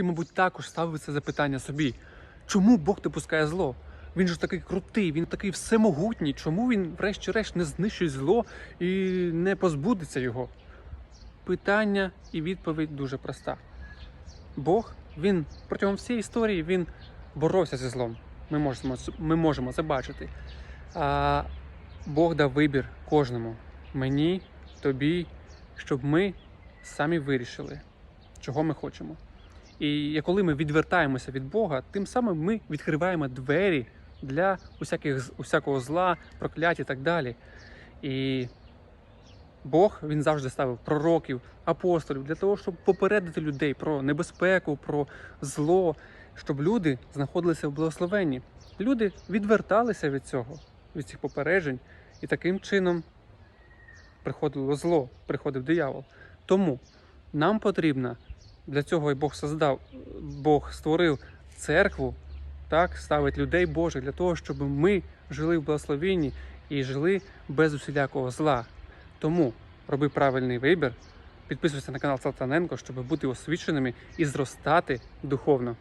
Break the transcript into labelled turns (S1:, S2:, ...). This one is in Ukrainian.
S1: ти, мабуть, також ставив це запитання собі. Чому Бог допускає зло? Він ж такий крутий, він такий всемогутній. Чому він, врешті-решт, не знищить зло і не позбудеться його? Питання і відповідь дуже проста. Бог, він протягом всієї історії він боровся зі злом. Ми можемо, ми можемо це бачити. А Бог дав вибір кожному мені, тобі, щоб ми самі вирішили, чого ми хочемо. І коли ми відвертаємося від Бога, тим самим ми відкриваємо двері для усяких, усякого зла, прокляття і так далі. І Бог він завжди ставив пророків, апостолів для того, щоб попередити людей про небезпеку, про зло, щоб люди знаходилися в благословенні. Люди відверталися від цього, від цих попереджень, і таким чином приходило зло, приходив диявол. Тому нам потрібно для цього і Бог создав, Бог створив церкву, так, ставить людей Божих для того, щоб ми жили в благословенні і жили без усілякого зла. Тому роби правильний вибір, підписуйся на канал Салтаненко, щоб бути освіченими і зростати духовно.